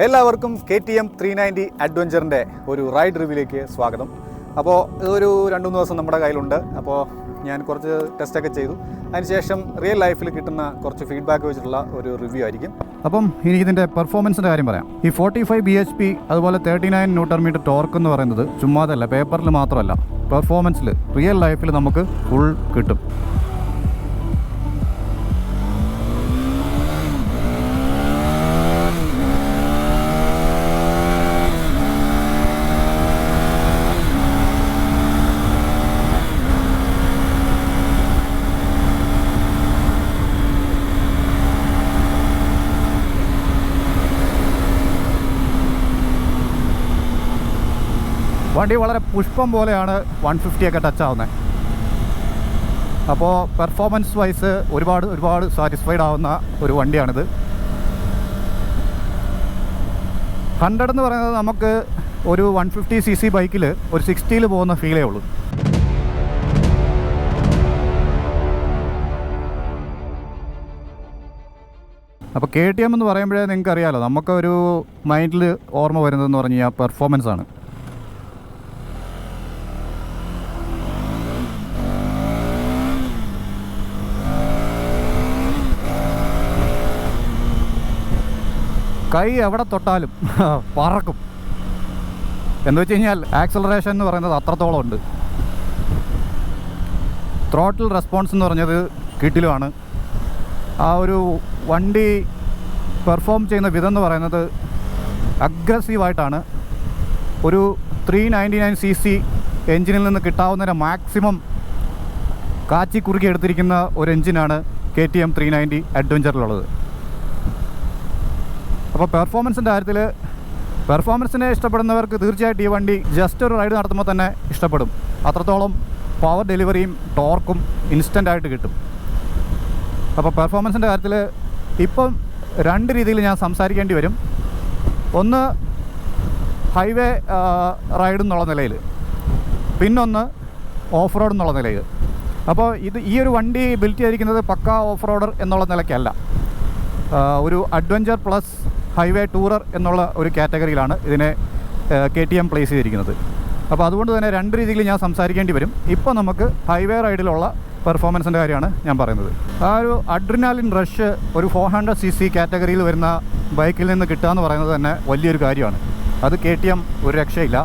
എല്ലാവർക്കും K T M three ninety അഡ്വഞ്ചറിന്റെ ഒരു ride റിവ്യൂലേക്ക് സ്വാഗതം. അപ്പോൾ ഇതൊരു രണ്ട് മൂന്ന് ദിവസം നമ്മുടെ കയ്യിലുണ്ട്. അപ്പോൾ ഞാൻ കുറച്ച് ടെസ്റ്റൊക്കെ ചെയ്തു. അതിനുശേഷം റിയൽ ലൈഫിൽ കിട്ടുന്ന കുറച്ച് ഫീഡ്ബാക്ക് വെച്ചിട്ടുള്ള ഒരു റിവ്യൂ ആയിരിക്കും. അപ്പം എനിക്കിതിന്റെ പെർഫോമൻസിന്റെ കാര്യം പറയാം. ഈ forty five B H P അതുപോലെ thirty nine newton metre torque എന്ന് പറയുന്നത് ചുമ്മാതല്ല പേപ്പറിൽ മാത്രമല്ല പെർഫോമൻസിൽ റിയൽ ലൈഫിൽ നമുക്ക് ഫുൾ കിട്ടും. വണ്ടി വളരെ പുഷ്പം പോലെയാണ് വൺ ഫിഫ്റ്റിയൊക്കെ ടച്ച് ആവുന്നത് അപ്പോൾ പെർഫോമൻസ് വൈസ് ഒരുപാട് ഒരുപാട് സാറ്റിസ്ഫൈഡ് ആവുന്ന ഒരു വണ്ടിയാണിത്. ഹൺഡ്രഡ് എന്ന് പറയുന്നത് നമുക്ക് ഒരു വൺ ഫിഫ്റ്റി സി സി ബൈക്കിൽ ഒരു സിക്സ്റ്റിയിൽ പോകുന്ന ഫീലേ ഉള്ളൂ. അപ്പോൾ കെ ടി എം എന്ന് പറയുമ്പോഴേ നിങ്ങൾക്ക് നമുക്കൊരു മൈൻഡിൽ ഓർമ്മ വരുന്നതെന്ന് പറഞ്ഞു കഴിഞ്ഞാൽ പെർഫോമൻസ് ആണ്. കൈ എവിടെ തൊട്ടാലും പറക്കും. എന്ന് വെച്ച് കഴിഞ്ഞാൽ ആക്സലറേഷൻ എന്ന് പറയുന്നത് അത്രത്തോളം ഉണ്ട്. ത്രോട്ടിൽ റെസ്പോൺസ് എന്ന് പറഞ്ഞത് കിട്ടിലുമാണ്. ആ ഒരു വണ്ടി പെർഫോം ചെയ്യുന്ന വിധം എന്ന് പറയുന്നത് അഗ്രസീവായിട്ടാണ് ഒരു three ninety nine C C എൻജിനിൽ നിന്ന് കിട്ടാവുന്നതിന്റെ മാക്സിമം കാച്ചി കുറുക്കി എടുത്തിരിക്കുന്ന ഒരു എൻജിനാണ് K T M three ninety അഡ്വഞ്ചറിലുള്ളത് അപ്പോൾ പെർഫോമൻസിന്റെ കാര്യത്തിൽ പെർഫോമൻസിനെ ഇഷ്ടപ്പെടുന്നവർക്ക് തീർച്ചയായിട്ടും ഈ വണ്ടി ജസ്റ്റ് ഒരു റൈഡ് നടത്തുമ്പോൾ തന്നെ ഇഷ്ടപ്പെടും. അത്രത്തോളം പവർ ഡെലിവറിയും ടോർക്കും ഇൻസ്റ്റന്റ് ആയിട്ട് കിട്ടും. അപ്പോൾ പെർഫോമൻസിന്റെ കാര്യത്തിൽ ഇപ്പം രണ്ട് രീതിയിൽ ഞാൻ സംസാരിക്കേണ്ടി വരും. ഒന്ന് ഹൈവേ റൈഡ് എന്നുള്ള നിലയിൽ പിന്നൊന്ന് ഓഫ് റോഡ് എന്നുള്ള നിലയിൽ അപ്പോൾ ഇത് ഈ ഒരു വണ്ടി ബിൽറ്റ് ചെയ്തിരിക്കുന്നത് പക്ക ഓഫ് റോഡർ എന്നുള്ള നിലയ്ക്കല്ല. ഒരു അഡ്വഞ്ചർ പ്ലസ് ഹൈവേ ടൂറർ എന്നുള്ള ഒരു കാറ്റഗറിയിലാണ് ഇതിനെ കെ ടി എം പ്ലേസ് ചെയ്തിരിക്കുന്നത്. അപ്പോൾ അതുകൊണ്ട് തന്നെ രണ്ട് രീതിയിൽ ഞാൻ സംസാരിക്കേണ്ടി വരും. ഇപ്പോൾ നമുക്ക് ഹൈവേ റൈഡിലുള്ള പെർഫോമൻസിന്റെ കാര്യമാണ് ഞാൻ പറയുന്നത്. ആ ഒരു അഡ്രിനാലിൻ റഷ് ഒരു ഫോർ ഹൺഡ്രഡ് സി സി കാറ്റഗറിയിൽ വരുന്ന ബൈക്കിൽ നിന്ന് കിട്ടുക എന്ന് പറയുന്നത് തന്നെ വലിയൊരു കാര്യമാണ്. അത് കെ ടി എം ഒരു രക്ഷയില്ല.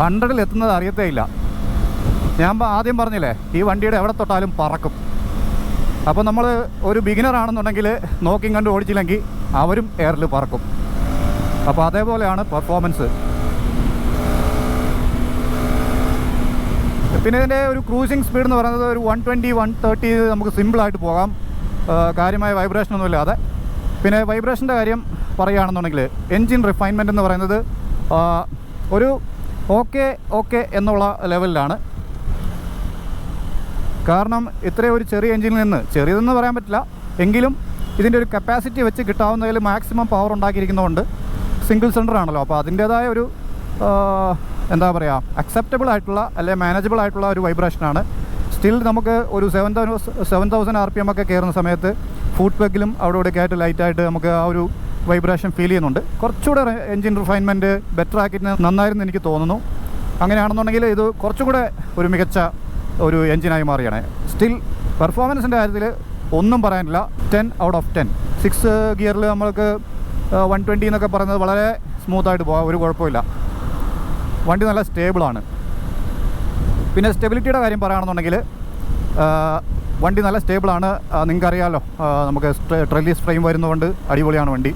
ഹൺഡ്രഡിൽ എത്തുന്നത് അറിയത്തേ ഇല്ല ഞാൻ ആദ്യം പറഞ്ഞില്ലേ ഈ വണ്ടിയുടെ എവിടെ തൊട്ടാലും പറക്കും. അപ്പോൾ നമ്മൾ ഒരു ബിഗിനർ ആണെന്നുണ്ടെങ്കിൽ നോക്കിയും കണ്ട് ഓടിച്ചില്ലെങ്കിൽ അവരും എയറിൽ പറക്കും. അപ്പോൾ അതേപോലെയാണ് പെർഫോമൻസ് പിന്നെ ഇതിന്റെ ഒരു ക്രൂസിങ് സ്പീഡ് എന്ന് പറയുന്നത് ഒരു വൺ ട്വന്റി വൺ തേർട്ടി നമുക്ക് സിമ്പിളായിട്ട് പോകാം. കാര്യമായ വൈബ്രേഷൻ ഒന്നും ഇല്ലാതെ. പിന്നെ വൈബ്രേഷന്റെ കാര്യം പറയുകയാണെന്നുണ്ടെങ്കിൽ എൻജിൻ റിഫൈൻമെന്റ് എന്ന് പറയുന്നത് ഒരു ഓക്കെ ഓക്കെ എന്നുള്ള ലെവലിലാണ്. കാരണം ഇത്രയും ഒരു ചെറിയ എഞ്ചിനിൽ നിന്ന് ചെറിയതെന്ന് പറയാൻ പറ്റില്ല എങ്കിലും ഇതിന്റെ ഒരു കപ്പാസിറ്റി വെച്ച് കിട്ടാവുന്നതിൽ മാക്സിമം പവർ ഉണ്ടാക്കിയിരിക്കുന്നതുകൊണ്ട് സിംഗിൾ സിലിണ്ടർ ആണല്ലോ. അപ്പോൾ അതിന്റേതായ ഒരു എന്താ പറയുക അക്സെപ്റ്റബിൾ ആയിട്ടുള്ള അല്ലെ മാനേജബിൾ ആയിട്ടുള്ള ഒരു വൈബ്രേഷനാണ് സ്റ്റിൽ നമുക്ക് ഒരു seven thousand seven thousand R P M ഒക്കെ കയറുന്ന സമയത്ത് ഫുഡ് പെഗിലും അവിടെ ഇവിടെയൊക്കെ ആയിട്ട് ലൈറ്റായിട്ട് നമുക്ക് ആ ഒരു വൈബ്രേഷൻ ഫീൽ ചെയ്യുന്നുണ്ട്. കുറച്ചുകൂടെ എൻജിൻ റിഫൈൻമെന്റ് ബെറ്റർ ആക്കിയിട്ട് നന്നായിരുന്നു എനിക്ക് തോന്നുന്നു. അങ്ങനെയാണെന്നുണ്ടെങ്കിൽ ഇത് കുറച്ചുകൂടെ ഒരു മികച്ച ഒരു എൻജിനായി മാറിയാണ് സ്റ്റിൽ പെർഫോമൻസിന്റെ കാര്യത്തിൽ ഒന്നും പറയാനില്ല. Ten out of ten six ഗിയറിൽ നമ്മൾക്ക് വൺ ട്വന്റി എന്നൊക്കെ പറയുന്നത് വളരെ സ്മൂത്തായിട്ട് പോകാം. ഒരു കുഴപ്പമില്ല. വണ്ടി നല്ല സ്റ്റേബിളാണ് പിന്നെ സ്റ്റെബിലിറ്റിയുടെ കാര്യം പറയുകയാണെന്നുണ്ടെങ്കിൽ വണ്ടി നല്ല സ്റ്റേബിളാണ് നിങ്ങൾക്കറിയാമല്ലോ നമുക്ക് ട്രെല്ലീസ് ഫ്രെയിം വരുന്നതുകൊണ്ട് അടിപൊളിയാണ് വണ്ടി.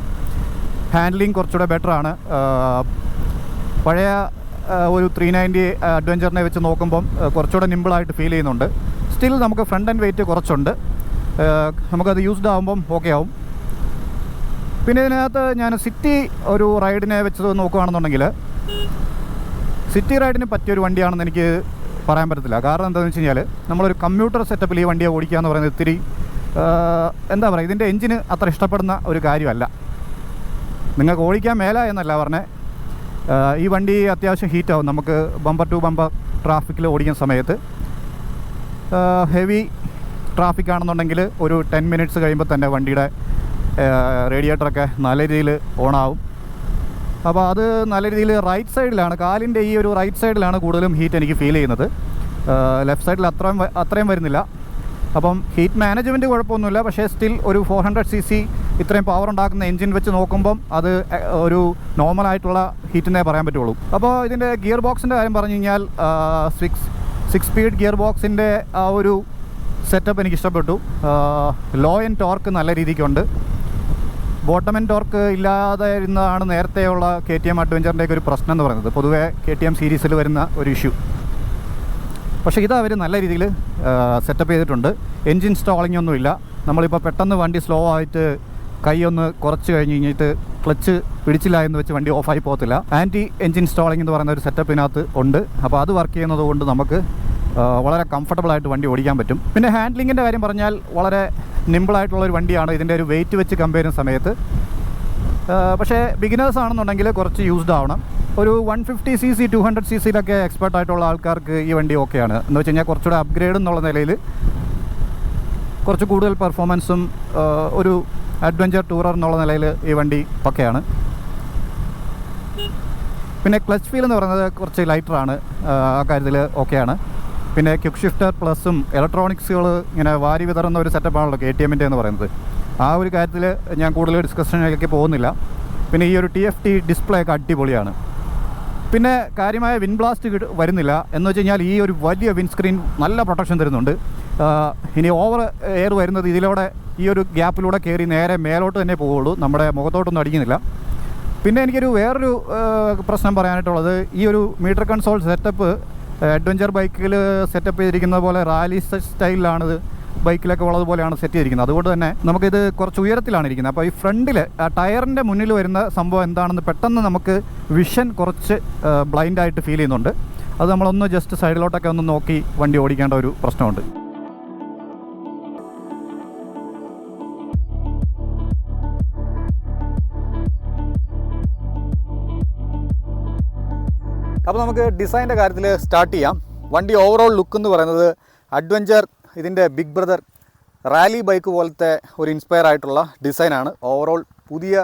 ഹാൻഡ്ലിങ് കുറച്ചുകൂടെ ബെറ്ററാണ്. പഴയ ഒരു ത്രീ നയന്റി അഡ്വഞ്ചറിനെ വെച്ച് നോക്കുമ്പം കുറച്ചുകൂടെ നിമ്പിളായിട്ട് ഫീൽ ചെയ്യുന്നുണ്ട്. സ്റ്റിൽ നമുക്ക് ഫ്രണ്ട് ആൻഡ് വെയിറ്റ് കുറച്ചുണ്ട്. നമുക്കത് യൂസ്ഡ് ആകുമ്പം ഓക്കെ ആവും. പിന്നെ ഇതിനകത്ത് ഞാൻ സിറ്റി ഒരു റൈഡിനെ വെച്ച് നോക്കുകയാണെന്നുണ്ടെങ്കിൽ സിറ്റി റൈഡിന് പറ്റിയൊരു വണ്ടിയാണെന്ന് എനിക്ക് പറയാൻ പറ്റത്തില്ല. കാരണം എന്താണെന്ന് വെച്ച് കഴിഞ്ഞാൽ നമ്മളൊരു കമ്പ്യൂട്ടർ സെറ്റപ്പിൽ ഈ വണ്ടിയെ ഓടിക്കുക എന്ന് പറയുന്നത് ഇത്തിരി എന്താ പറയുക ഇതിന്റെ എഞ്ചിന് അത്ര ഇഷ്ടപ്പെടുന്ന ഒരു കാര്യമല്ല. നിങ്ങൾക്ക് ഓടിക്കാൻ മേല എന്നല്ല പറഞ്ഞേ. ഈ വണ്ടി അത്യാവശ്യം ഹീറ്റാവും. നമുക്ക് ബമ്പർ ടു ബമ്പർ ട്രാഫിക്കിൽ ഓടിക്കുന്ന സമയത്ത് ഹെവി ട്രാഫിക് ആണെന്നുണ്ടെങ്കിൽ ഒരു ടെൻ മിനിറ്റ്സ് കഴിയുമ്പോൾ തന്നെ വണ്ടിയുടെ റേഡിയേറ്ററൊക്കെ നല്ല രീതിയിൽ ഓണാവും അപ്പോൾ അത് നല്ല രീതിയിൽ റൈറ്റ് സൈഡിലാണ് കാലിന്റെ ഈ ഒരു റൈറ്റ് സൈഡിലാണ് കൂടുതലും ഹീറ്റ് എനിക്ക് ഫീൽ ചെയ്യുന്നത്. ലെഫ്റ്റ് സൈഡിൽ അത്രയും അത്രയും വരുന്നില്ല. അപ്പം ഹീറ്റ് മാനേജ്മെന്റ് കുഴപ്പമൊന്നുമില്ല. പക്ഷേ സ്റ്റിൽ ഒരു ഫോർ ഹൺഡ്രഡ് സി സി ഇത്രയും പവർ ഉണ്ടാക്കുന്ന എഞ്ചിൻ വെച്ച് നോക്കുമ്പം അത് ഒരു നോർമലായിട്ടുള്ള ഹീറ്റിനെ പറയാൻ പറ്റുള്ളൂ. അപ്പോൾ ഇതിന്റെ ഗിയർ ബോക്സിന്റെ കാര്യം പറഞ്ഞു കഴിഞ്ഞാൽ സിക്സ് സിക്സ് സ്പീഡ് ഗിയർ ബോക്സിന്റെ ആ ഒരു സെറ്റപ്പ് എനിക്ക് ഇഷ്ടപ്പെട്ടു ലോ എൻ ടോർക്ക് നല്ല രീതിക്കുണ്ട്. ബോട്ടം എൻ ടോർക്ക് ഇല്ലാതെ ഇരുന്നതാണ് നേരത്തെയുള്ള കെ ടി എം അഡ്വഞ്ചറിന്റെയൊക്കെ ഒരു പ്രശ്നം എന്ന് പറയുന്നത്. പൊതുവേ കെ ടി എം സീരീസിൽ വരുന്ന ഒരു ഇഷ്യൂ പക്ഷേ ഇത് അവർ നല്ല രീതിയിൽ സെറ്റപ്പ് ചെയ്തിട്ടുണ്ട്. എൻജിൻ സ്റ്റോളിംഗ് ഒന്നുമില്ല. നമ്മളിപ്പോൾ പെട്ടെന്ന് വണ്ടി സ്ലോ ആയിട്ട് കൈ ഒന്ന് കുറച്ച് കഴിഞ്ഞ് കഴിഞ്ഞിട്ട് ക്ലച്ച് പിടിച്ചില്ല എന്ന് വെച്ച് വണ്ടി ഓഫായി പോകത്തില്ല. ആന്റി എൻജിൻ സ്റ്റോളിംഗ് എന്ന് പറയുന്ന ഒരു സെറ്റപ്പിനകത്ത് ഉണ്ട്. അപ്പോൾ അത് വർക്ക് ചെയ്യുന്നത് കൊണ്ട് നമുക്ക് വളരെ കംഫർട്ടബിൾ ആയിട്ട് വണ്ടി ഓടിക്കാൻ പറ്റും. പിന്നെ ഹാൻഡ്ലിങ്ങിന്റെ കാര്യം പറഞ്ഞാൽ വളരെ നിമ്പിളായിട്ടുള്ള ഒരു വണ്ടിയാണ്. ഇതിന്റെ ഒരു വെയിറ്റ് വെച്ച് കമ്പയർ ചെയ്യുന്ന സമയത്ത്. പക്ഷേ ബിഗിനേഴ്സ് ആണെന്നുണ്ടെങ്കിൽ കുറച്ച് യൂസ്ഡ് ആവണം. ഒരു one fifty C C two hundred C സിയിലൊക്കെ expert ആയിട്ടുള്ള ആൾക്കാർക്ക് ഈ വണ്ടി ഓക്കെയാണ്. എന്ന് വെച്ച് കഴിഞ്ഞാൽ കുറച്ചുകൂടെ അപ്ഗ്രേഡ് എന്നുള്ള നിലയിൽ കുറച്ച് കൂടുതൽ പെർഫോമൻസും ഒരു അഡ്വഞ്ചർ ടൂറർ എന്നുള്ള നിലയിൽ ഈ വണ്ടി ഒക്കെയാണ് പിന്നെ ക്ലച്ച് ഫീൽ എന്ന് പറയുന്നത് കുറച്ച് ലൈറ്ററാണ് ആ കാര്യത്തിൽ ഓക്കെയാണ്. പിന്നെ ക്യുക്ക് ഷിഫ്റ്റർ പ്ലസും ഇലക്ട്രോണിക്സുകൾ ഇങ്ങനെ വാരി വിതറുന്ന ഒരു സെറ്റപ്പാണല്ലോ കെ ടി എമ്മിന്റെ എന്ന് പറയുന്നത്. ആ ഒരു കാര്യത്തിൽ ഞാൻ കൂടുതൽ ഡിസ്കഷനിലേക്ക് പോകുന്നില്ല. പിന്നെ ഈ ഒരു ടി എഫ് ടി ഡിസ്പ്ലേ ഒക്കെ അടിപൊളിയാണ്. പിന്നെ കാര്യമായ വിൻ ബ്ലാസ്റ്റ് വരുന്നില്ല. എന്ന് വെച്ച് കഴിഞ്ഞാൽ ഈ ഒരു വലിയ വിൻ സ്ക്രീൻ നല്ല പ്രൊട്ടക്ഷൻ തരുന്നുണ്ട്. ഇനി ഓവർ എയർ വരുന്നത് ഇതിലൂടെ ഈ ഒരു ഗ്യാപ്പിലൂടെ കയറി നേരെ മേലോട്ട് തന്നെ പോവുള്ളൂ. നമ്മുടെ മുഖത്തോട്ടൊന്നും അടിക്കുന്നില്ല. പിന്നെ എനിക്കൊരു വേറൊരു പ്രശ്നം പറയാനായിട്ടുള്ളത്. ഈ ഒരു മീറ്റർ കൺസോൾ സെറ്റപ്പ് അഡ്വഞ്ചർ ബൈക്കിൽ സെറ്റപ്പ് ചെയ്തിരിക്കുന്ന പോലെ റാലി സ്റ്റൈലിലാണിത്. ബൈക്കിലൊക്കെ ഉള്ളതുപോലെയാണ് സെറ്റ് ചെയ്തിരിക്കുന്നത്. അതുകൊണ്ട് തന്നെ നമുക്കിത് കുറച്ച് ഉയരത്തിലാണ് ഇരിക്കുന്നത്. അപ്പോൾ ഈ ഫ്രണ്ടിൽ ടയറിന്റെ മുന്നിൽ വരുന്ന സംഭവം എന്താണെന്ന് പെട്ടെന്ന് നമുക്ക് വിഷൻ കുറച്ച് ബ്ലൈൻഡായിട്ട് ഫീൽ ചെയ്യുന്നുണ്ട്. അത് നമ്മളൊന്ന് ജസ്റ്റ് സൈഡിലോട്ടൊക്കെ ഒന്ന് നോക്കി വണ്ടി ഓടിക്കേണ്ട ഒരു പ്രശ്നമുണ്ട്. അപ്പോൾ നമുക്ക് ഡിസൈന്റെ കാര്യത്തിൽ സ്റ്റാർട്ട് ചെയ്യാം. വണ്ടി ഓവറോൾ ലുക്ക് എന്ന് പറയുന്നത് അഡ്വഞ്ചർ ഇതിന്റെ ബിഗ് ബ്രദർ റാലി ബൈക്ക് പോലത്തെ ഒരു ഇൻസ്പയർ ആയിട്ടുള്ള ഡിസൈനാണ് ഓവറോൾ പുതിയ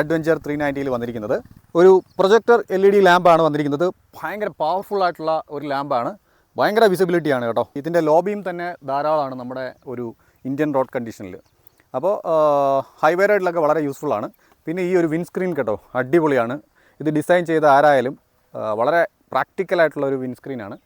അഡ്വഞ്ചർ ത്രീ നയന്റിയിൽ വന്നിരിക്കുന്നത്. ഒരു പ്രൊജക്ടർ എൽ ഇ ഡി ലാമ്പാണ് വന്നിരിക്കുന്നത്. ഭയങ്കര പവർഫുൾ ആയിട്ടുള്ള ഒരു ലാമ്പാണ് ഭയങ്കര വിസിബിലിറ്റിയാണ് കേട്ടോ. ഇതിന്റെ ലോബിയും തന്നെ ധാരാളമാണ് നമ്മുടെ ഒരു ഇന്ത്യൻ റോഡ് കണ്ടീഷനിൽ അപ്പോൾ ഹൈവേ റൈഡിലൊക്കെ വളരെ യൂസ്ഫുൾ ആണ്. പിന്നെ ഈ ഒരു വിൻസ്ക്രീൻ കേട്ടോ അടിപൊളിയാണ്. ഇത് ഡിസൈൻ ചെയ്ത ആരായാലും വളരെ പ്രാക്ടിക്കലായിട്ടുള്ള ഒരു വിൻസ്ക്രീനാണ്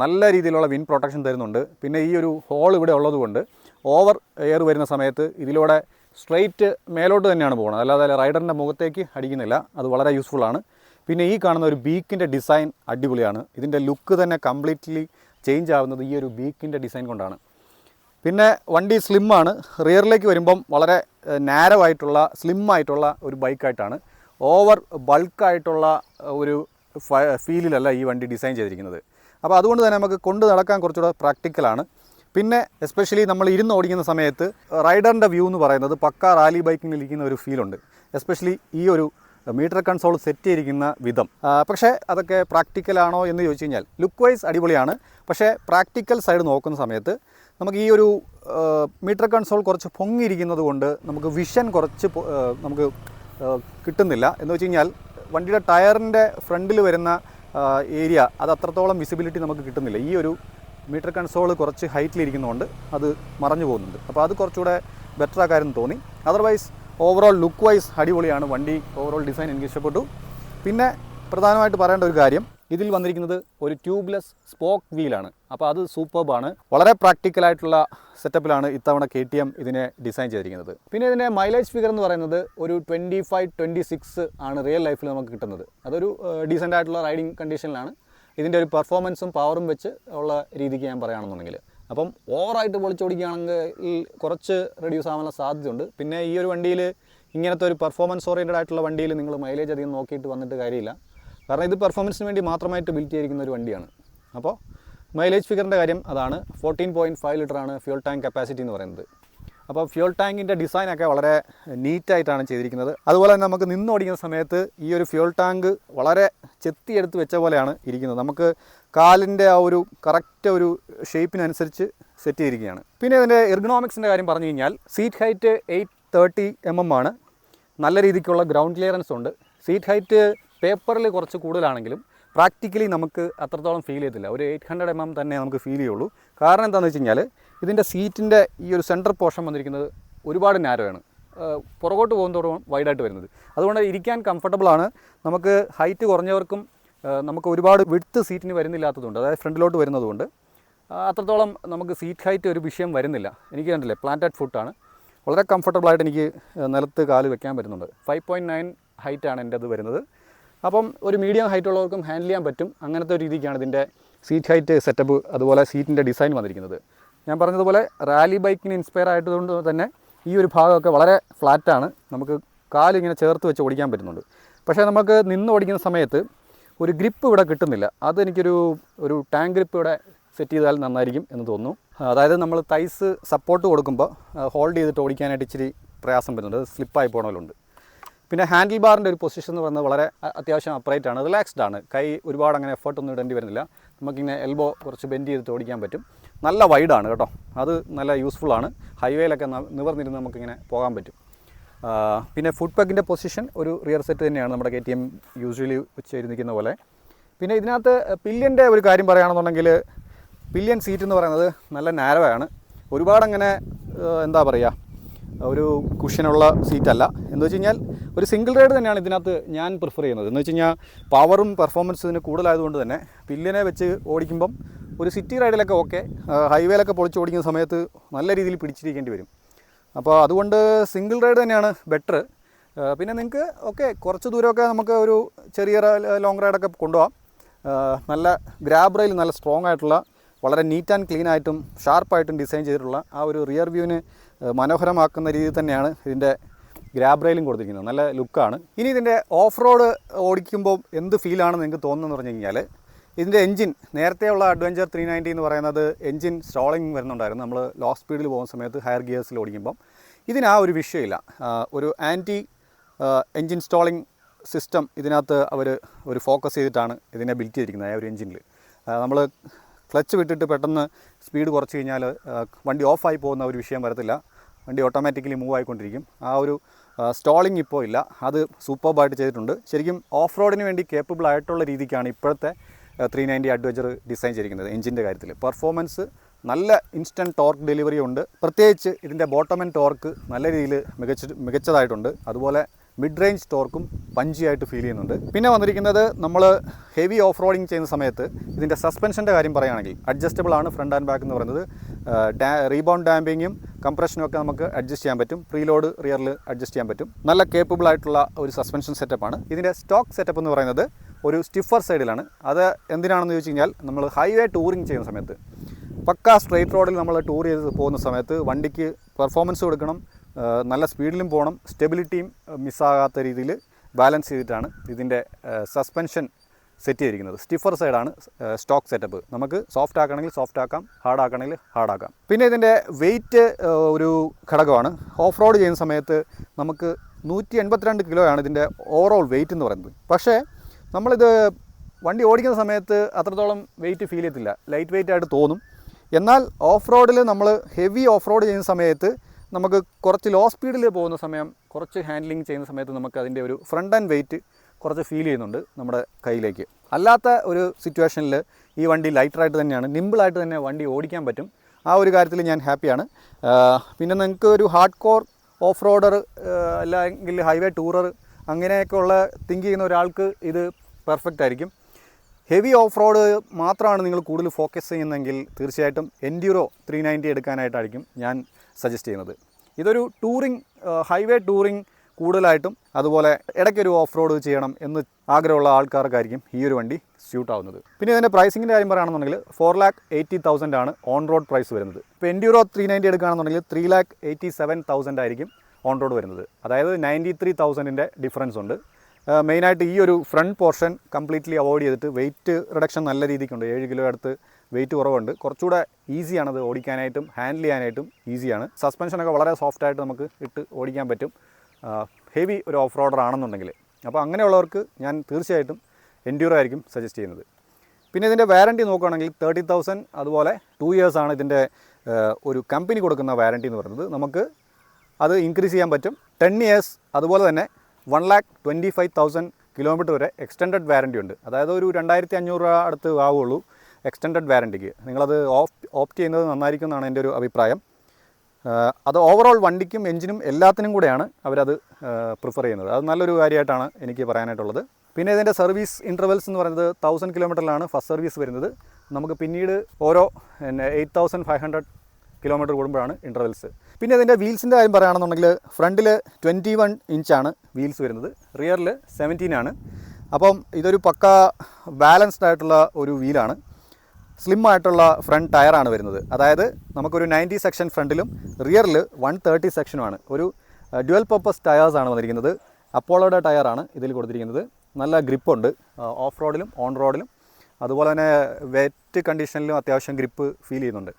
നല്ല രീതിയിലുള്ള വിൻ പ്രൊട്ടക്ഷൻ തരുന്നുണ്ട്. പിന്നെ ഈ ഒരു ഹോൾ ഇവിടെ ഉള്ളതുകൊണ്ട് ഓവർ എയർ വരുന്ന സമയത്ത് ഇതിലൂടെ സ്ട്രെയിറ്റ് മേലോട്ട് തന്നെയാണ് പോകുന്നത് അല്ലാതെ റൈഡറിന്റെ മുഖത്തേക്ക് അടിക്കുന്നില്ല. അത് വളരെ യൂസ്ഫുൾ ആണ്. പിന്നെ ഈ കാണുന്ന ഒരു ബീക്കിന്റെ ഡിസൈൻ അടിപൊളിയാണ്. ഇതിന്റെ ലുക്ക് തന്നെ കംപ്ലീറ്റ്ലി ചേഞ്ച് ആവുന്നത് ഈ ഒരു ബീക്കിന്റെ ഡിസൈൻ കൊണ്ടാണ്. പിന്നെ വണ്ടി സ്ലിമ്മാണ് റിയറിലേക്ക് വരുമ്പം വളരെ നാരോ ആയിട്ടുള്ള സ്ലിം ആയിട്ടുള്ള ഒരു ബൈക്കായിട്ടാണ് ഓവർ ബൾക്കായിട്ടുള്ള ഒരു ഫീലിലല്ല ഈ വണ്ടി ഡിസൈൻ ചെയ്തിരിക്കുന്നത്. അപ്പോൾ അതുകൊണ്ട് തന്നെ നമുക്ക് കൊണ്ട് നടക്കാൻ കുറച്ചുകൂടെ പ്രാക്ടിക്കലാണ് പിന്നെ എസ്പെഷ്യലി നമ്മൾ ഇരുന്ന് ഓടിക്കുന്ന സമയത്ത് റൈഡറിന്റെ വ്യൂ എന്ന് പറയുന്നത് പക്ക റാലി ബൈക്കിങ്ങിൽ ഇരിക്കുന്ന ഒരു ഫീലുണ്ട് എസ്പെഷ്യലി ഈ ഒരു മീറ്റർ കൺസോൾ സെറ്റ് ചെയ്തിരിക്കുന്ന വിധം. പക്ഷേ അതൊക്കെ പ്രാക്ടിക്കലാണോ എന്ന് ചോദിച്ചു കഴിഞ്ഞാൽ ലുക്ക് വൈസ് അടിപൊളിയാണ്. പക്ഷേ പ്രാക്ടിക്കൽ സൈഡ് നോക്കുന്ന സമയത്ത് നമുക്ക് ഈ ഒരു മീറ്റർ കൺസോൾ കുറച്ച് പൊങ്ങിയിരിക്കുന്നത് കൊണ്ട് നമുക്ക് വിഷൻ കുറച്ച് നമുക്ക് കിട്ടുന്നില്ല. എന്ന് വെച്ച് കഴിഞ്ഞാൽ വണ്ടിയുടെ ടയറിന്റെ ഫ്രണ്ടിൽ വരുന്ന ഏരിയ അത് അത്രത്തോളം വിസിബിലിറ്റി നമുക്ക് കിട്ടുന്നില്ല. ഈ ഒരു മീറ്റർ കൺസോൾ കുറച്ച് ഹൈറ്റിലിരിക്കുന്നതുകൊണ്ട് അത് മറഞ്ഞു പോകുന്നുണ്ട്. അപ്പോൾ അത് കുറച്ചുകൂടെ ബെറ്റർ ആക്കാരെന്ന് തോന്നി. അതർവൈസ് ഓവറോൾ ലുക്ക് വൈസ് അടിപൊളിയാണ്. വണ്ടി ഓവറോൾ ഡിസൈൻ എനിക്ക് ഇഷ്ടപ്പെട്ടു. പിന്നെ പ്രധാനമായിട്ട് പറയേണ്ട ഒരു കാര്യം ഇതിൽ വന്നിരിക്കുന്നത് ഒരു ട്യൂബ്ലെസ് സ്പോക്ക് വീലാണ്. അപ്പോൾ അത് സൂപ്പർബാണ്. വളരെ പ്രാക്ടിക്കലായിട്ടുള്ള സെറ്റപ്പിലാണ് ഇത്തവണ കെ ടി എം ഇതിനെ ഡിസൈൻ ചെയ്തിരിക്കുന്നത്. പിന്നെ ഇതിന്റെ മൈലേജ് ഫിഗർ എന്ന് പറയുന്നത് ഒരു ട്വന്റി ഫൈവ് ട്വന്റി സിക്സ് ആണ് റിയൽ ലൈഫിൽ നമുക്ക് കിട്ടുന്നത്. അതൊരു ഡീസന്റ് ആയിട്ടുള്ള റൈഡിംഗ് കണ്ടീഷനിലാണ് ഇതിന്റെ ഒരു പെർഫോമൻസും പവറും വെച്ച് ഉള്ള രീതിക്ക് ഞാൻ പറയുകയാണെന്നുണ്ടെങ്കിൽ. അപ്പം ഓവറായിട്ട് പൊളിച്ചോടിക്കുകയാണെങ്കിൽ കുറച്ച് റെഡ്യൂസ് ആവാനുള്ള സാധ്യതയുണ്ട്. പിന്നെ ഈ ഒരു വണ്ടിയിൽ ഇങ്ങനത്തെ ഒരു പെർഫോമൻസ് ഓറിയന്റഡ് ആയിട്ടുള്ള വണ്ടിയിൽ നിങ്ങൾ മൈലേജ് അധികം നോക്കിയിട്ട് വന്നിട്ട് കാര്യമില്ല. കാരണം ഇത് പെർഫോമൻസിന് വേണ്ടി മാത്രമായിട്ട് ബിൽറ്റ് ചെയ്തിരിക്കുന്ന ഒരു വണ്ടിയാണ്. അപ്പോൾ മൈലേജ് ഫിഗറിന്റെ കാര്യം അതാണ്. ഫോർട്ടീൻ പോയിന്റ് ഫൈവ് ലിറ്ററാണ് ഫ്യൂൾ ടാങ്ക് കപ്പാസിറ്റി എന്ന് പറയുന്നത്. അപ്പോൾ ഫ്യൂൽ ടാങ്കിന്റെ ഡിസൈനൊക്കെ വളരെ നീറ്റായിട്ടാണ് ചെയ്തിരിക്കുന്നത്. അതുപോലെ തന്നെ നമുക്ക് നിന്നോടിക്കുന്ന സമയത്ത് ഈ ഒരു ഫ്യൂൽ ടാങ്ക് വളരെ ചെത്തിയെടുത്ത് വെച്ച പോലെയാണ് ഇരിക്കുന്നത്. നമുക്ക് കാലിന്റെ ആ ഒരു കറക്റ്റ് ഒരു ഷേപ്പിനനുസരിച്ച് സെറ്റ് ചെയ്തിരിക്കുകയാണ്. പിന്നെ ഇതിന്റെ എർഗണോമിക്സിന്റെ കാര്യം പറഞ്ഞു കഴിഞ്ഞാൽ seat height eight thirty M M ആണ്. നല്ല രീതിക്കുള്ള ഗ്രൗണ്ട് ക്ലിയറൻസ് ഉണ്ട്. സീറ്റ് ഹൈറ്റ് പേപ്പറിൽ കുറച്ച് കൂടുതലാണെങ്കിലും പ്രാക്ടിക്കലി നമുക്ക് അത്രത്തോളം ഫീൽ ചെയ്തില്ല. ഒരു എയ്റ്റ് ഹൺഡ്രഡ് എം എം തന്നെ നമുക്ക് ഫീൽ ചെയ്യുള്ളൂ. കാരണം എന്താണെന്ന് വെച്ച് കഴിഞ്ഞാൽ ഇതിന്റെ സീറ്റിന്റെ ഈ ഒരു സെന്റർ പോർഷൻ വന്നിരിക്കുന്നത് ഒരുപാട് നാരോയാണ് പുറകോട്ട് പോകുന്നതോടും വൈഡായിട്ട് വരുന്നത്. അതുകൊണ്ട് ഇരിക്കാൻ കംഫർട്ടബിളാണ് നമുക്ക് ഹൈറ്റ് കുറഞ്ഞവർക്കും നമുക്ക് ഒരുപാട് വിടുത്ത് സീറ്റിന് വരുന്നില്ലാത്തതുകൊണ്ട് അതായത് ഫ്രണ്ടിലോട്ട് വരുന്നതുകൊണ്ട് അത്രത്തോളം നമുക്ക് സീറ്റ് ഹൈറ്റ് ഒരു വിഷയം വരുന്നില്ല. എനിക്ക് കണ്ടില്ലേ പ്ലാന്റഡ് ഫുട്ടാണ് വളരെ കംഫർട്ടബിളായിട്ട് എനിക്ക് നിലത്ത് കാൽ വെക്കാൻ പറ്റുന്നുണ്ട്. ഫൈവ് പോയിന്റ് നയൻ ഹൈറ്റാണ് എന്റെ അത് വരുന്നത്. അപ്പം ഒരു മീഡിയം ഹൈറ്റ് ഉള്ളവർക്കും ഹാൻഡിൽ ചെയ്യാൻ പറ്റും. അങ്ങനത്തെ ഒരു രീതിക്കാണ് ഇതിന്റെ സീറ്റ് ഹൈറ്റ് സെറ്റപ്പ് അതുപോലെ സീറ്റിന്റെ ഡിസൈൻ വന്നിരിക്കുന്നത്. ഞാൻ പറഞ്ഞതുപോലെ റാലി ബൈക്കിന് ഇൻസ്പയർ ആയതുകൊണ്ട് തന്നെ ഈ ഒരു ഭാഗമൊക്കെ വളരെ ഫ്ലാറ്റാണ് നമുക്ക് കാലിങ്ങനെ ചേർത്ത് വെച്ച് ഓടിക്കാൻ പറ്റുന്നുണ്ട്. പക്ഷേ നമുക്ക് നിന്ന് ഓടിക്കുന്ന സമയത്ത് ഒരു ഗ്രിപ്പ് ഇവിടെ കിട്ടുന്നില്ല. അതെനിക്കൊരു ഒരു ടാങ്ക് ഗ്രിപ്പ് ഇവിടെ സെറ്റ് ചെയ്താൽ നന്നായിരിക്കും എന്ന് തോന്നുന്നു. അതായത് നമ്മൾ തൈസ് സപ്പോർട്ട് കൊടുക്കുമ്പോൾ ഹോൾഡ് ചെയ്തിട്ട് ഓടിക്കാനായിട്ട് ഇച്ചിരി പ്രയാസം വരുന്നുണ്ട്. സ്ലിപ്പായി പോകണമല്ലുണ്ട് പിന്നെ ഹാൻഡിൽ ബാറിന്റെ ഒരു പൊസിഷൻ എന്ന് പറയുന്നത് വളരെ അത്യാവശ്യം അപ്രൈറ്റ് ആണ്. റിലാക്സ്ഡ് ആണ്. കൈ ഒരുപാട് അങ്ങനെ എഫേർട്ട് ഒന്നും ഇടേണ്ടി വരുന്നില്ല. നമുക്കിങ്ങനെ എൽബോ കുറച്ച് ബെൻഡ് ചെയ്ത് ഓടിക്കാൻ പറ്റും. നല്ല വൈഡാണ് കേട്ടോ. അത് നല്ല യൂസ്ഫുൾ ആണ്. ഹൈവേയിലൊക്കെ നിവർന്നിരുന്ന് നമുക്കിങ്ങനെ പോകാൻ പറ്റും. പിന്നെ ഫുഡ് പെഗിന്റെ പൊസിഷൻ ഒരു റിയർ സെറ്റ് തന്നെയാണ് നമ്മുടെ കെ ടി എം യൂഷ്വലി ചെയ്തിരിക്കുന്ന പോലെ. പിന്നെ ഇതിനകത്ത് പില്യന്റെ ഒരു കാര്യം പറയുകയാണെന്നുണ്ടെങ്കിൽ പില്യൻ സീറ്റ് എന്ന് പറയുന്നത് നല്ല നാരവയാണ് ഒരുപാടങ്ങനെ എന്താ പറയുക ഒരു കുഷ്യനുള്ള സീറ്റല്ല എന്ന് വെച്ച് കഴിഞ്ഞാൽ ഒരു സിംഗിൾ റൈഡ് തന്നെയാണ് ഇതിനകത്ത് ഞാൻ പ്രിഫർ ചെയ്യുന്നത്. എന്ന് വെച്ച് കഴിഞ്ഞാൽ പവറും പെർഫോമൻസും ഇതിന് കൂടുതലായതുകൊണ്ട് തന്നെ പില്ലിനെ വെച്ച് ഓടിക്കുമ്പം ഒരു സിറ്റി റൈഡിലൊക്കെ ഓക്കെ ഹൈവേയിലൊക്കെ പൊളിച്ച് ഓടിക്കുന്ന സമയത്ത് നല്ല രീതിയിൽ പിടിച്ചിരിക്കേണ്ടി വരും. അപ്പോൾ അതുകൊണ്ട് സിംഗിൾ റൈഡ് തന്നെയാണ് ബെറ്റർ പിന്നെ നിങ്ങൾക്ക് ഓക്കെ കുറച്ച് ദൂരമൊക്കെ നമുക്ക് ഒരു ചെറിയ ലോങ് റൈഡൊക്കെ കൊണ്ടുപോകാം നല്ല ഗ്രാബ് റൈൽ നല്ല സ്ട്രോങ് ആയിട്ടുള്ള വളരെ നീറ്റ് ആൻഡ് ക്ലീൻ ആയിട്ടും ഷാർപ്പായിട്ടും ഡിസൈൻ ചെയ്തിട്ടുള്ള ആ ഒരു റിയർ വ്യൂവിന് മനോഹരമാക്കുന്ന രീതിയിൽ തന്നെയാണ് ഇതിന്റെ ഗ്രാബ് റെയിലും കൊടുത്തിരിക്കുന്നത്. നല്ല ലുക്കാണ്. ഇനി ഇതിന്റെ ഓഫ് റോഡ് ഓടിക്കുമ്പോൾ എന്ത് ഫീലാണെന്ന് നിങ്ങൾക്ക് തോന്നുന്നതെന്ന് പറഞ്ഞു കഴിഞ്ഞാൽ ഇതിന്റെ എൻജിൻ നേരത്തെയുള്ള അഡ്വഞ്ചർ ത്രീ നയന്റി എന്ന് പറയുന്നത് എഞ്ചിൻ സ്റ്റോളിങ് വരുന്നുണ്ടായിരുന്നു. നമ്മൾ ലോ സ്പീഡിൽ പോകുന്ന സമയത്ത് ഹയർ ഗിയേഴ്സിൽ ഓടിക്കുമ്പം. ഇതിന് ആ ഒരു വിഷയമില്ല ഒരു ആന്റി എൻജിൻ സ്റ്റോളിങ് സിസ്റ്റം ഇതിനകത്ത് അവർ ഒരു ഫോക്കസ് ചെയ്തിട്ടാണ് ഇതിനെ ബിൽറ്റ് ചെയ്തിരിക്കുന്നത് ആ ഒരു എൻജിനിൽ നമ്മൾ ക്ലച്ച് വിട്ടിട്ട് പെട്ടെന്ന് സ്പീഡ് കുറച്ച് കഴിഞ്ഞാൽ വണ്ടി ഓഫായി പോകുന്ന ഒരു വിഷയം വരത്തില്ല. വണ്ടി ഓട്ടോമാറ്റിക്കലി മൂവ് ആയിക്കൊണ്ടിരിക്കും. ആ ഒരു സ്റ്റോളിംഗ് ഇപ്പോൾ ഇല്ല. അത് സൂപ്പർബായിട്ട് ചെയ്തിട്ടുണ്ട്. ശരിക്കും ഓഫ് റോഡിന് വേണ്ടി കേപ്പബിൾ ആയിട്ടുള്ള രീതിക്കാണ് ഇപ്പോഴത്തെ ത്രീ നയന്റി അഡ്വഞ്ചർ ഡിസൈൻ ചെയ്തിരിക്കുന്നത് എഞ്ചിന്റെ കാര്യത്തിൽ പെർഫോമൻസ് നല്ല ഇൻസ്റ്റന്റ് ടോർക്ക് ഡെലിവറി ഉണ്ട്. പ്രത്യേകിച്ച് ഇതിന്റെ ബോട്ടം ആൻഡ് ടോർക്ക് നല്ല രീതിയിൽ മികച്ച മികച്ചതായിട്ടുണ്ട്. അതുപോലെ മിഡ് റേഞ്ച് ടോർക്കും പഞ്ചിയായിട്ട് ഫീൽ ചെയ്യുന്നുണ്ട്. പിന്നെ വന്നിരിക്കുന്നത് നമ്മൾ ഹെവി ഓഫ് റോഡിങ് ചെയ്യുന്ന സമയത്ത് ഇതിന്റെ സസ്പെൻഷന്റെ കാര്യം പറയുകയാണെങ്കിൽ അഡ്ജസ്റ്റബിൾ ആണ് ഫ്രണ്ട് ആൻഡ് ബാക്ക് എന്ന് പറയുന്നത്. റീബൗണ്ട് ഡാമ്പിങ്ങും കംപ്രഷനും ഒക്കെ നമുക്ക് അഡ്ജസ്റ്റ് ചെയ്യാൻ പറ്റും. പ്രീലോഡ് റിയറിൽ അഡ്ജസ്റ്റ് ചെയ്യാൻ പറ്റും. നല്ല കേപ്പബിൾ ആയിട്ടുള്ള ഒരു സസ്പെൻഷൻ സെറ്റപ്പാണ് ഇതിന്റെ സ്റ്റോക്ക് സെറ്റപ്പ് എന്ന് പറയുന്നത് ഒരു സ്റ്റിഫർ സൈഡിലാണ് അത് എന്തിനാണെന്ന് ചോദിച്ചു കഴിഞ്ഞാൽ നമ്മൾ ഹൈവേ ടൂറിങ് ചെയ്യുന്ന സമയത്ത് പക്കാ സ്ട്രെയിറ്റ് റോഡിൽ നമ്മൾ ടൂർ ചെയ്ത് പോകുന്ന സമയത്ത് വണ്ടിക്ക് പെർഫോമൻസ് കൊടുക്കണം. നല്ല സ്പീഡിലും പോകണം. സ്റ്റെബിലിറ്റിയും മിസ്സാകാത്ത രീതിയിൽ ബാലൻസ് ചെയ്തിട്ടാണ് ഇതിന്റെ സസ്പെൻഷൻ സെറ്റ് ചെയ്തിരിക്കുന്നത്. സ്റ്റിഫർ സൈഡാണ് സ്റ്റോക്ക് സെറ്റപ്പ്. നമുക്ക് സോഫ്റ്റ് ആക്കണമെങ്കിൽ സോഫ്റ്റ് ആക്കാം ഹാർഡ് ആക്കണമെങ്കിൽ ഹാർഡ് ആക്കാം. പിന്നെ ഇതിന്റെ വെയിറ്റ് ഒരു ഘടകമാണ്. ഓഫ് റോഡ് ചെയ്യുന്ന സമയത്ത് നമുക്ക് നൂറ്റി എൺപത്തിരണ്ട് കിലോയാണ് ഇതിന്റെ ഓവറോൾ വെയിറ്റ് എന്ന് പറയുന്നത്. പക്ഷേ നമ്മളിത് വണ്ടി ഓടിക്കുന്ന സമയത്ത് അത്രത്തോളം വെയിറ്റ് ഫീൽ ചെയ്യത്തില്ല. ലൈറ്റ് വെയിറ്റ് ആയിട്ട് തോന്നും. എന്നാൽ ഓഫ് റോഡിൽ നമ്മൾ ഹെവി ഓഫ് റോഡ് ചെയ്യുന്ന സമയത്ത് നമുക്ക് കുറച്ച് ലോ സ്പീഡിൽ പോകുന്ന സമയം കുറച്ച് ഹാൻഡ്ലിങ് ചെയ്യുന്ന സമയത്ത് നമുക്ക് അതിന്റെ ഒരു ഫ്രണ്ട് ആൻഡ് വെയിറ്റ് കുറച്ച് ഫീൽ ചെയ്യുന്നുണ്ട് നമ്മുടെ കയ്യിലേക്ക്. അല്ലാത്ത ഒരു സിറ്റുവേഷനിൽ ഈ വണ്ടി ലൈറ്ററായിട്ട് തന്നെയാണ് നിമ്പിളായിട്ട് തന്നെ വണ്ടി ഓടിക്കാൻ പറ്റും. ആ ഒരു കാര്യത്തിൽ ഞാൻ ഹാപ്പിയാണ് പിന്നെ നിങ്ങൾക്ക് ഒരു ഹാർഡ് കോർ ഓഫ് റോഡർ അല്ലെങ്കിൽ ഹൈവേ ടൂറർ അങ്ങനെയൊക്കെ ഉള്ള തിങ്ക് ചെയ്യുന്ന ഒരാൾക്ക് ഇത് പെർഫെക്റ്റ് ആയിരിക്കും. ഹെവി ഓഫ് റോഡ് മാത്രമാണ് നിങ്ങൾ കൂടുതൽ ഫോക്കസ് ചെയ്യുന്നതെങ്കിൽ തീർച്ചയായിട്ടും എൻഡ്യൂറോ ത്രീ നയന്റി എടുക്കാനായിട്ടായിരിക്കും ഞാൻ സജസ്റ്റ് ചെയ്യുന്നത്. ഇതൊരു ടൂറിംഗ് ഹൈവേ ടൂറിംഗ് കൂടുതലായിട്ടും അതുപോലെ ഇടയ്ക്കൊരു ഓഫ് റോഡ് ചെയ്യണം എന്ന് ആഗ്രഹമുള്ള ആൾക്കാർക്കായിരിക്കും ഈ ഒരു വണ്ടി സ്യൂട്ട് ആവുന്നത്. പിന്നെ ഇതിന്റെ പ്രൈസിങ്ങിന്റെ കാര്യം പറയുകയാണെന്നുണ്ടെങ്കിൽ ഫോർ ലാക്ക് എയ്റ്റി തൗസൻഡ് ആണ് ഓൺ റോഡ് പ്രൈസ് വരുന്നത്. ഇപ്പോൾ എൻഡ്യൂറോ ത്രീ നയന്റി എടുക്കുകയാണെന്നുണ്ടെങ്കിൽ three lakh eighty seven thousand ആയിരിക്കും ഓൺ റോഡ് വരുന്നത്. അതായത് നയന്റി ത്രീ തൗസൻഡിന്റെ ഡിഫറൻസ് ഉണ്ട്. മെയിനായിട്ട് ഈ ഒരു ഫ്രണ്ട് പോർഷൻ കംപ്ലീറ്റ്ലി അവോയ്ഡ് ചെയ്തിട്ട് വെയിറ്റ് റിഡക്ഷൻ നല്ല രീതിക്കുണ്ട്. ഏഴ് കിലോ അടുത്ത് വെയിറ്റ് കുറവുണ്ട്. കുറച്ചുകൂടെ ഈസിയാണത് ഓടിക്കാനായിട്ടും ഹാൻഡിൽ ചെയ്യാനായിട്ടും ഈസിയാണ്. സസ്പെൻഷനൊക്കെ വളരെ സോഫ്റ്റായിട്ട് നമുക്ക് ഇട്ട് ഓടിക്കാൻ പറ്റും. ഹെവി ഒരു ഓഫ് റോഡർ ആണെന്നുണ്ടെങ്കിൽ അപ്പോൾ അങ്ങനെയുള്ളവർക്ക് ഞാൻ തീർച്ചയായിട്ടും എൻഡ്യൂറോ ആയിരിക്കും സജസ്റ്റ് ചെയ്യുന്നത്. പിന്നെ ഇതിന്റെ വാറണ്ടി നോക്കുകയാണെങ്കിൽ തേർട്ടി തൗസൻഡ് അതുപോലെ ടു ഇയേഴ്സാണ് ഇതിന്റെ ഒരു കമ്പനി കൊടുക്കുന്ന വാറണ്ടി എന്ന് പറയുന്നത്. നമുക്ക് അത് ഇൻക്രീസ് ചെയ്യാൻ പറ്റും. ടെൻ ഇയേഴ്സ് അതുപോലെ തന്നെ one lakh twenty five thousand kilometre വരെ എക്സ്റ്റൻഡഡ് വാറണ്ടി ഉണ്ട്. അതായത് ഒരു രണ്ടായിരത്തി അഞ്ഞൂറ് രൂപ അടുത്ത് ആവുള്ളൂ എക്സ്റ്റൻഡഡ് വാറന്റിക്ക് നിങ്ങളത് ഓഫ് ഓപ്റ്റ് ചെയ്യുന്നത് നന്നായിരിക്കും എന്നാണ് എന്റെ ഒരു അഭിപ്രായം. അത് ഓവറോൾ വണ്ടിക്കും എഞ്ചിനും എല്ലാത്തിനും കൂടെയാണ് അവരത് പ്രിഫർ ചെയ്യുന്നത്. അത് നല്ലൊരു കാര്യമായിട്ടാണ് എനിക്ക് പറയാനായിട്ടുള്ളത്. പിന്നെ ഇതിന്റെ സർവീസ് ഇന്റർവെൽസ് എന്ന് പറയുന്നത് തൗസൻഡ് കിലോമീറ്ററിലാണ് ഫസ്റ്റ് സർവീസ് വരുന്നത്. നമുക്ക് പിന്നീട് ഓരോ eight thousand five hundred kilometre കൂടുമ്പോഴാണ് ഇന്റർവെൽസ് പിന്നെ ഇതിന്റെ വീൽസിന്റെ കാര്യം പറയുകയാണെന്നുണ്ടെങ്കിൽ ഫ്രണ്ടിൽ ട്വന്റി വൺ ഇഞ്ചാണ് വീൽസ് വരുന്നത്. റിയറിൽ സെവന്റീൻ ആണ്. അപ്പം ഇതൊരു പക്ക ബാലൻസ്ഡ് ആയിട്ടുള്ള ഒരു വീലാണ് സ്ലിം ആയിട്ടുള്ള ഫ്രണ്ട് ടയറാണ് വരുന്നത്. അതായത് നമുക്കൊരു നയന്റി സെക്ഷൻ ഫ്രണ്ടിലും റിയറിൽ വൺ തേർട്ടി സെക്ഷനുമാണ്. ഒരു ഡ്യുവൽ പർപ്പസ് ആണ് വന്നിരിക്കുന്നത്. അപ്പോളോയുടെ ടയറാണ് ഇതിൽ കൊടുത്തിരിക്കുന്നത്. നല്ല ഗ്രിപ്പുണ്ട്. ഓഫ് റോഡിലും ഓൺ റോഡിലും. അതുപോലെ തന്നെ വെറ്റ് കണ്ടീഷനിലും അത്യാവശ്യം ഗ്രിപ്പ് ഫീൽ ചെയ്യുന്നുണ്ട്.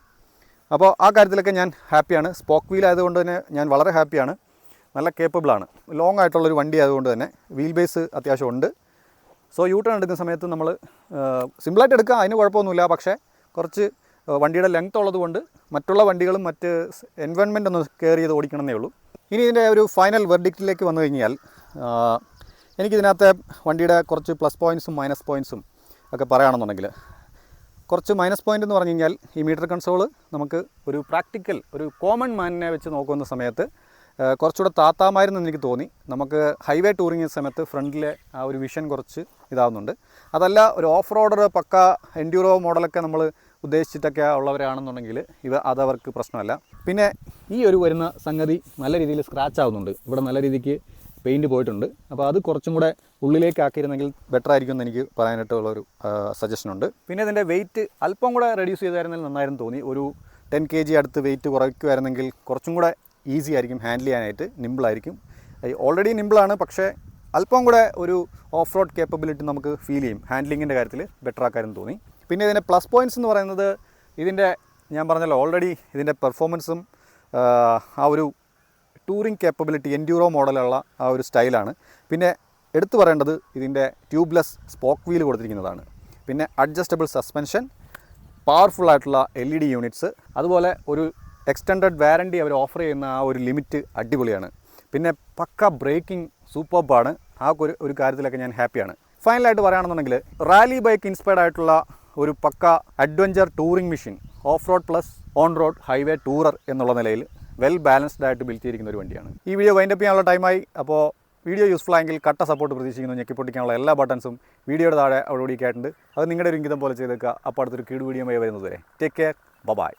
അപ്പോൾ ആ കാര്യത്തിലൊക്കെ ഞാൻ ഹാപ്പിയാണ്. സ്പോക്ക് വീൽ ആയതുകൊണ്ട് തന്നെ ഞാൻ വളരെ ഹാപ്പിയാണ്. നല്ല കേപ്പബിളാണ് ലോങ് ആയിട്ടുള്ളൊരു വണ്ടി ആയതുകൊണ്ട് തന്നെ വീൽ ബേസ് അത്യാവശ്യം ഉണ്ട്. സോ യൂ ടേൺ എടുക്കുന്ന സമയത്ത് നമ്മൾ സിമ്പിളായിട്ട് എടുക്കുക അതിന് കുഴപ്പമൊന്നുമില്ല. പക്ഷേ കുറച്ച് വണ്ടിയുടെ ലെങ്ത് ഉള്ളത് കൊണ്ട് മറ്റുള്ള വണ്ടികളും മറ്റ് എൻവയോൺമെന്റ് ഒന്ന് കെയർ ചെയ്ത് ഓടിക്കണമെന്നേ ഉള്ളൂ. ഇനി ഇതിന്റെ ഒരു ഫൈനൽ വെർഡിക്റ്റിലേക്ക് വന്നു കഴിഞ്ഞാൽ എനിക്കിതിനകത്തെ വണ്ടിയുടെ കുറച്ച് പ്ലസ് പോയിൻസും മൈനസ് പോയിൻസും ഒക്കെ പറയുകയാണെന്നുണ്ടെങ്കിൽ കുറച്ച് മൈനസ് പോയിന്റ് എന്ന് പറഞ്ഞു കഴിഞ്ഞാൽ ഈ മീറ്റർ കൺസോൾ നമുക്ക് ഒരു പ്രാക്ടിക്കൽ ഒരു കോമൺ മാനിനെ വെച്ച് നോക്കുന്ന സമയത്ത് കുറച്ചുകൂടെ താത്താമായിരുന്നു എനിക്ക് തോന്നി. നമുക്ക് ഹൈവേ ടൂറിങ് സമയത്ത് ഫ്രണ്ടിലെ ആ ഒരു വിഷൻ കുറച്ച് ഇതാവുന്നുണ്ട്. അതല്ല ഒരു ഓഫ് റോഡർ പക്ക എൻഡ്യൂറോ മോഡലൊക്കെ നമ്മൾ ഉദ്ദേശിച്ചിട്ടൊക്കെ ഉള്ളവരാണെന്നുണ്ടെങ്കിൽ ഇവ അതവർക്ക് പ്രശ്നമല്ല. പിന്നെ ഈ ഒരു വരുന്ന സംഗതി നല്ല രീതിയിൽ സ്ക്രാച്ച് ആവുന്നുണ്ട്. ഇവിടെ നല്ല രീതിക്ക് പെയിന്റ് പോയിട്ടുണ്ട്. അപ്പോൾ അത് കുറച്ചും കൂടെ ഉള്ളിലേക്ക് ആക്കിയിരുന്നെങ്കിൽ ബെറ്റർ ആയിരിക്കും എന്ന് എനിക്ക് പറയാനായിട്ടുള്ളൊരു സജഷൻ ഉണ്ട്. പിന്നെ ഇതിന്റെ വെയിറ്റ് അല്പം കൂടെ റെഡ്യൂസ് ചെയ്തായിരുന്നെങ്കിൽ നന്നായിരുന്നു തോന്നി. ഒരു ടെൻ കെ ജി അടുത്ത് വെയിറ്റ് കുറയ്ക്കുമായിരുന്നെങ്കിൽ കുറച്ചും കൂടെ ഈസി ആയിരിക്കും ഹാൻഡിൽ ചെയ്യാനായിട്ട് നിമ്പിളായിരിക്കും ഓൾറെഡി നിമ്പിളാണ് പക്ഷേ അല്പം കൂടെ ഒരു ഓഫ് റോഡ് കേപ്പബിലിറ്റി നമുക്ക് ഫീൽ ചെയ്യും. ഹാൻഡ്ലിങ്ങിന്റെ കാര്യത്തിൽ ബെറ്റർ ആക്കാനും തോന്നി. പിന്നെ ഇതിന്റെ പ്ലസ് പോയിന്റ്സ് എന്ന് പറയുന്നത് ഇതിന്റെ ഞാൻ പറഞ്ഞല്ലോ ഓൾറെഡി ഇതിന്റെ പെർഫോമൻസും ആ ഒരു ടൂറിങ് കേപ്പബിലിറ്റി എൻഡ്യൂറോ മോഡലുള്ള ആ ഒരു സ്റ്റൈലാണ്. പിന്നെ എടുത്തു പറയേണ്ടത് ഇതിന്റെ ട്യൂബ്ലെസ് സ്പോക്ക് വീൽ കൊടുത്തിരിക്കുന്നതാണ്. പിന്നെ അഡ്ജസ്റ്റബിൾ സസ്പെൻഷൻ പവർഫുൾ ആയിട്ടുള്ള എൽ ഇ ഡി യൂണിറ്റ്സ് അതുപോലെ ഒരു എക്സ്റ്റൻഡഡ് വാറന്റി അവർ ഓഫർ ചെയ്യുന്ന ആ ഒരു ലിമിറ്റ് അടിപൊളിയാണ്. പിന്നെ പക്ക ബ്രേക്കിംഗ് സൂപ്പർബാണ് ആ ഒരു ഒരു കാര്യത്തിലൊക്കെ ഞാൻ ഹാപ്പിയാണ് ഫൈനലായിട്ട് പറയുകയാണെന്നുണ്ടെങ്കിൽ റാലി ബൈക്ക് ഇൻസ്പയർഡ് ആയിട്ടുള്ള ഒരു pakka adventure touring machine off road plus on road highway tourer എന്നുള്ള നിലയിൽ വെൽ ബാലൻസ്ഡ് ആയിട്ട് ബിൽറ്റ് ചെയ്തിരിക്കുന്ന ഒരു വണ്ടിയാണ്. ഈ വീഡിയോ വൈൻഡപ്പ് ചെയ്യാനുള്ള ടൈമായി അപ്പോൾ വീഡിയോ യൂസ്ഫുൾ ആയെങ്കിൽ കട്ട സപ്പോർട്ട് പ്രതീക്ഷിക്കുന്നു. ഞെക്കിപ്പൊട്ടിക്കാനുള്ള എല്ലാ ബട്ടൺസും വീഡിയോയുടെ താഴെ അവിടെ ഓടിക്കായിട്ടുണ്ട് അത് നിങ്ങളുടെ ഒരു ഇംഗിതം പോലെ ചെയ്തേക്കുക. അപ്പോൾ അടുത്തൊരു കീട് വീഡിയോ വരുന്നത് വരെ ടേക്ക് കെയർ ബൈ